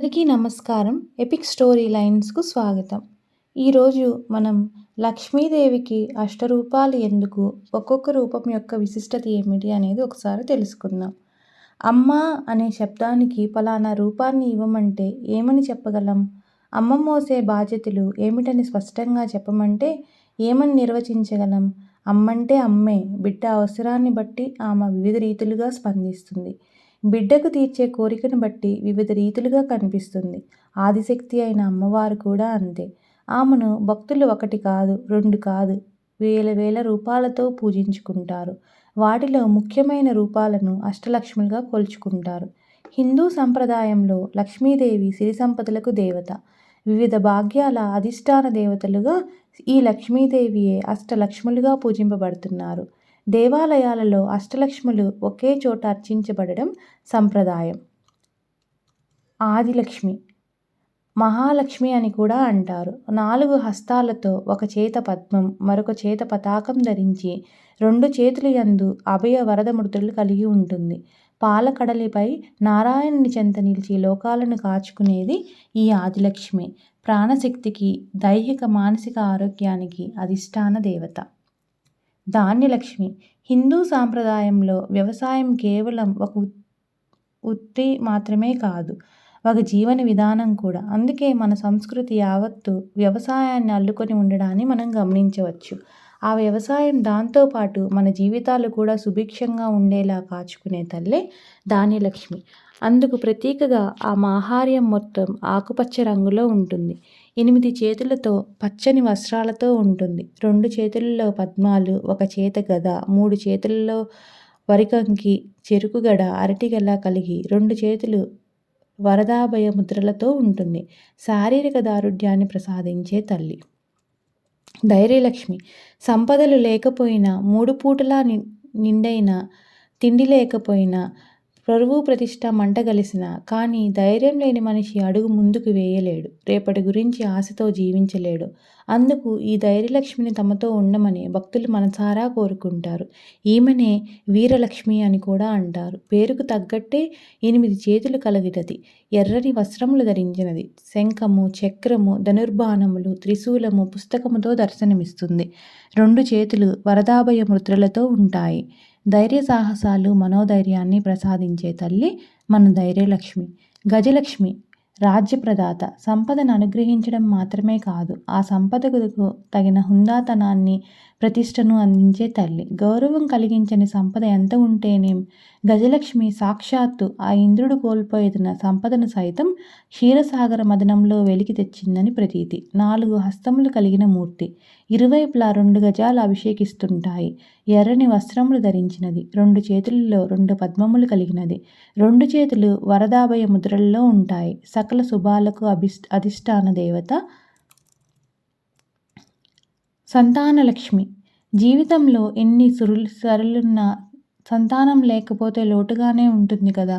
అందరికీ నమస్కారం. Epic story లైన్స్కు స్వాగతం. ఈరోజు మనం లక్ష్మీదేవికి అష్టరూపాలు ఎందుకు ఒక్కొక్క రూపం యొక్క విశిష్టత ఏమిటి అనేది ఒకసారి తెలుసుకుందాం. అమ్మ అనే శబ్దానికి ఫలానా రూపాన్ని ఇవ్వమంటే ఏమని చెప్పగలం? అమ్మ మోసే బాధ్యతలు ఏమిటని స్పష్టంగా చెప్పమంటే ఏమని నిర్వచించగలం? అమ్మంటే అమ్మే బిడ్డ అవసరాన్ని బట్టి ఆమె వివిధ రీతులుగా స్పందిస్తుంది. బిడ్డకు తీర్చే కోరికను బట్టి వివిధ రీతులుగా కనిపిస్తుంది. ఆదిశక్తి అయిన అమ్మవారు కూడా అంతే. ఆమెను భక్తులు ఒకటి కాదు రెండు కాదు వేల వేల రూపాలతో పూజించుకుంటారు. వాటిలో ముఖ్యమైన రూపాలను అష్టలక్ష్ములుగా కొలుచుకుంటారు. హిందూ సంప్రదాయంలో లక్ష్మీదేవి సిరి సంపదలకు దేవత. వివిధ భాగ్యాల అధిష్టాన దేవతలుగా ఈ లక్ష్మీదేవియే అష్టలక్ష్ములుగా పూజింపబడుతున్నారు. దేవాలయాలలో అష్టలక్ష్ములు ఒకే చోట అర్చించబడడం సంప్రదాయం. ఆదిలక్ష్మి. మహాలక్ష్మి అని కూడా అంటారు. నాలుగు హస్తాలతో ఒక చేత పద్మం మరొక చేత పతాకం ధరించి రెండు చేతులు యందు అభయ వరద మృతులు కలిగి ఉంటుంది. పాలకడలిపై నారాయణుని చెంత నిలిచి లోకాలను కాచుకునేది ఈ ఆదిలక్ష్మి. ప్రాణశక్తికి దైహిక మానసిక ఆరోగ్యానికి అధిష్టాన దేవత. ధాన్యలక్ష్మి. హిందూ సాంప్రదాయంలో వ్యవసాయం కేవలం ఒక వృత్తి మాత్రమే కాదు ఒక జీవన విధానం కూడా. అందుకే మన సంస్కృతి యావత్తు వ్యవసాయాన్ని అల్లుకొని ఉండడాన్ని మనం గమనించవచ్చు. ఆ వ్యవసాయం దాంతోపాటు మన జీవితాలు కూడా సుభిక్షంగా ఉండేలా కాచుకునే తల్లే ధాన్యలక్ష్మి. అందుకు ప్రతీకగా ఆ మాహార్యం మొత్తం ఆకుపచ్చ రంగులో ఉంటుంది. ఎనిమిది చేతులతో పచ్చని వస్త్రాలతో ఉంటుంది. రెండు చేతులలో పద్మాలు ఒక చేత గద మూడు చేతులలో వరికంకి చెరుకుగడ అరటిగల కలిగి రెండు చేతులు వరదాభయ ముద్రలతో ఉంటుంది. శారీరక దారుఢ్యాన్ని ప్రసాదించే తల్లి. ధైర్యలక్ష్మి. సంపదలు లేకపోయినా మూడు పూటలా నిండైన తిండి లేకపోయినా పరువు ప్రతిష్ట మంటగలిసిన కానీ ధైర్యం లేని మనిషి అడుగు ముందుకు వేయలేడు. రేపటి గురించి ఆశతో జీవించలేడు. అందుకు ఈ ధైర్యలక్ష్మిని తమతో ఉండమని భక్తులు మనసారా కోరుకుంటారు. ఈమెనే వీరలక్ష్మి అని కూడా అంటారు. పేరుకు తగ్గట్టే ఎనిమిది చేతులు కలిగినది. ఎర్రని వస్త్రములు ధరించినది. శంఖము చక్రము ధనుర్బాణములు త్రిశూలము పుస్తకముతో దర్శనమిస్తుంది. రెండు చేతులు వరదాభయ ముద్రలతో ఉంటాయి. ధైర్య సాహసాలు మనోధైర్యాన్ని ప్రసాదించే తల్లి మన ధైర్యలక్ష్మి. గజలక్ష్మి రాజ్యప్రదాత. సంపదను అనుగ్రహించడం మాత్రమే కాదు ఆ సంపదకు తగిన హుందాతనాన్ని ప్రతిష్టను అందించే తల్లి. గౌరవం కలిగించని సంపద ఎంత ఉంటేనేం గజలక్ష్మి సాక్షాత్తు ఆ ఇంద్రుడు కోల్పోయిన సంపదను సైతం క్షీరసాగర మదనంలో వెలికి తెచ్చిందని ప్రతీతి. నాలుగు హస్తములు కలిగిన మూర్తి. ఇరువైపులా రెండు గజాలు అభిషేకిస్తుంటాయి. ఎర్రని వస్త్రములు ధరించినది. రెండు చేతులలో రెండు పద్మములు కలిగినది. రెండు చేతులు వరదాభయ ముద్రల్లో ఉంటాయి. సకల శుభాలకు అభిష్ అధిష్టాన దేవత సంతానలక్ష్మి. జీవితంలో ఎన్ని సురులు సరులున్నా సంతానం లేకపోతే లోటుగానే ఉంటుంది కదా.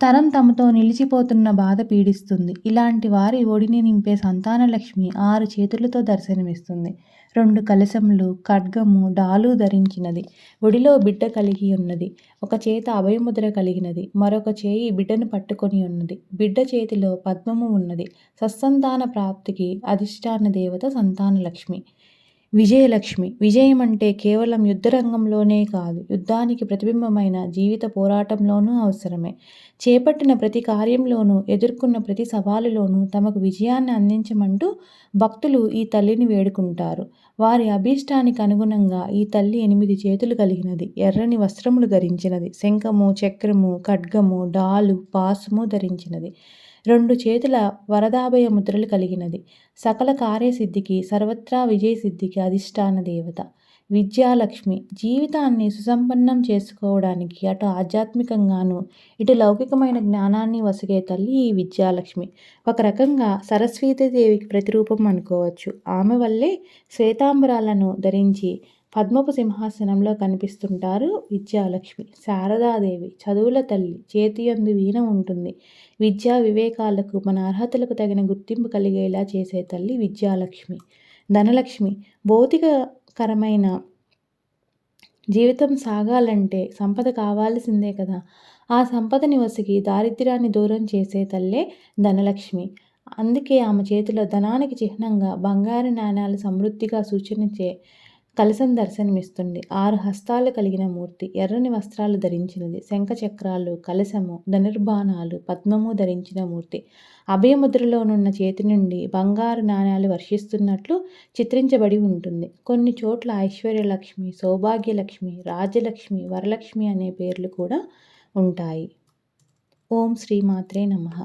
తరం తమతో నిలిచిపోతున్న బాధ పీడిస్తుంది. ఇలాంటి వారి ఒడిని నింపే సంతానలక్ష్మి ఆరు చేతులతో దర్శనమిస్తుంది. రెండు కలశములు ఖడ్గము డాలు ధరించినది. ఒడిలో బిడ్డ కలిగి ఉన్నది. ఒక చేత అభయముద్ర కలిగినది. మరొక చేయి బిడ్డను పట్టుకొని ఉన్నది. బిడ్డ చేతిలో పద్మము ఉన్నది. సత్సంతాన ప్రాప్తికి అధిష్టాన దేవత సంతానలక్ష్మి. విజయలక్ష్మి. విజయం అంటే కేవలం యుద్ధరంగంలోనే కాదు యుద్ధానికి ప్రతిబింబమైన జీవిత పోరాటంలోనూ అవసరమే. చేపట్టిన ప్రతి కార్యంలోనూ ఎదుర్కొన్న ప్రతి సవాలులోనూ తమకు విజయాన్ని అందించమంటూ భక్తులు ఈ తల్లిని వేడుకుంటారు. వారి అభీష్టానికి అనుగుణంగా ఈ తల్లి ఎనిమిది చేతులు కలిగినది. ఎర్రని వస్త్రములు ధరించినది. శంఖము చక్రము ఖడ్గము డాలు పాసుము ధరించినది. రెండు చేతుల వరదాభయ ముద్రలు కలిగినది. సకల కార్యసిద్ధికి సర్వత్రా విజయసిద్ధికి అధిష్టాన దేవత. విద్యాలక్ష్మి జీవితాన్ని సుసంపన్నం చేసుకోవడానికి అటు ఆధ్యాత్మికంగాను ఇటు లౌకికమైన జ్ఞానాన్ని వసిగే తల్లి ఈ విద్యాలక్ష్మి. ఒక రకంగా సరస్వతీదేవికి ప్రతిరూపం అనుకోవచ్చు. ఆమె వల్లే శ్వేతాంబరాలను ధరించి పద్మపు సింహాసనంలో కనిపిస్తుంటారు విద్యాలక్ష్మి. శారదాదేవి చదువుల తల్లి చేతియందు వీణ ఉంటుంది. విద్యా వివేకాలకు మన అర్హతలకు తగిన గుర్తింపు కలిగేలా చేసే తల్లి విద్యాలక్ష్మి. ధనలక్ష్మి భౌతికకరమైన జీవితం సాగాలంటే సంపద కావాల్సిందే కదా. ఆ సంపదని వసిగి దారిద్ర్యాన్ని దూరం చేసే తల్లే ధనలక్ష్మి. అందుకే ఆమె చేతిలో ధనానికి చిహ్నంగా బంగారు నాణ్యాలు సమృద్ధిగా సూచించే కలసం దర్శనమిస్తుంది ఆరు హస్తాలు కలిగిన మూర్తి ఎర్రని వస్త్రాలు ధరించినది. శంఖ చక్రాలు కలశము ధనుర్బాణాలు పద్మము ధరించిన మూర్తి. అభయముద్రలోనున్న చేతి నుండి బంగారు నాణ్యాలు వర్షిస్తున్నట్లు చిత్రించబడి ఉంటుంది. కొన్ని చోట్ల ఐశ్వర్యలక్ష్మి సౌభాగ్యలక్ష్మి రాజ్యలక్ష్మి వరలక్ష్మి అనే పేర్లు కూడా ఉంటాయి. ఓం శ్రీమాత్రే నమః.